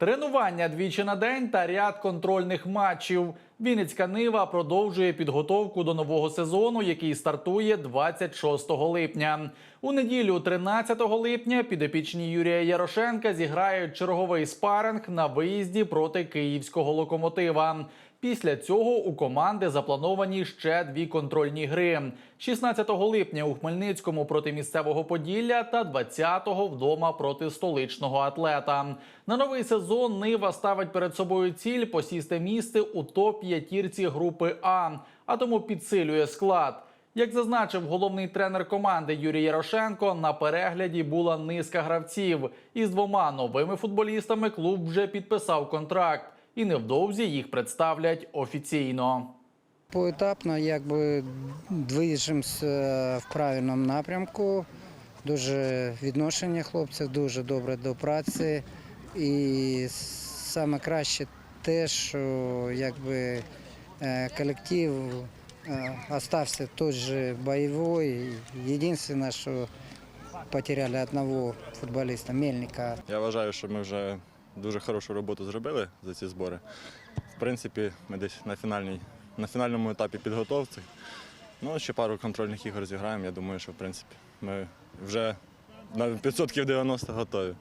Тренування двічі на день та ряд контрольних матчів. Вінницька Нива продовжує підготовку до нового сезону, який стартує 26 липня. У неділю, 13 липня, підопічні Юрія Ярошенка зіграють черговий спаринг на виїзді проти київського локомотива. Після цього у команди заплановані ще дві контрольні гри: 16 липня у Хмельницькому проти місцевого Поділля та 20-го вдома проти столичного атлета. На новий сезон Нива ставить перед собою ціль посісти місце у топ п'ятірці групи А, а тому підсилює склад. Як зазначив головний тренер команди Юрій Ярошенко, на перегляді була низка гравців. Із двома новими футболістами клуб вже підписав контракт, і невдовзі їх представлять офіційно. Поетапно якби движемося в правильному напрямку. Дуже відношення хлопців, дуже добре до праці. І саме краще те, що якби е, колектив е, остався той же бойовий. Єдине, що потеряли одного футболіста Мельника. Я вважаю, що ми вже дуже хорошу роботу зробили за ці збори. В принципі, ми десь на, фінальній, на фінальному етапі підготовці. Ну, ще пару контрольних ігор зіграємо. Я думаю, що в принципі ми вже на 590 готові.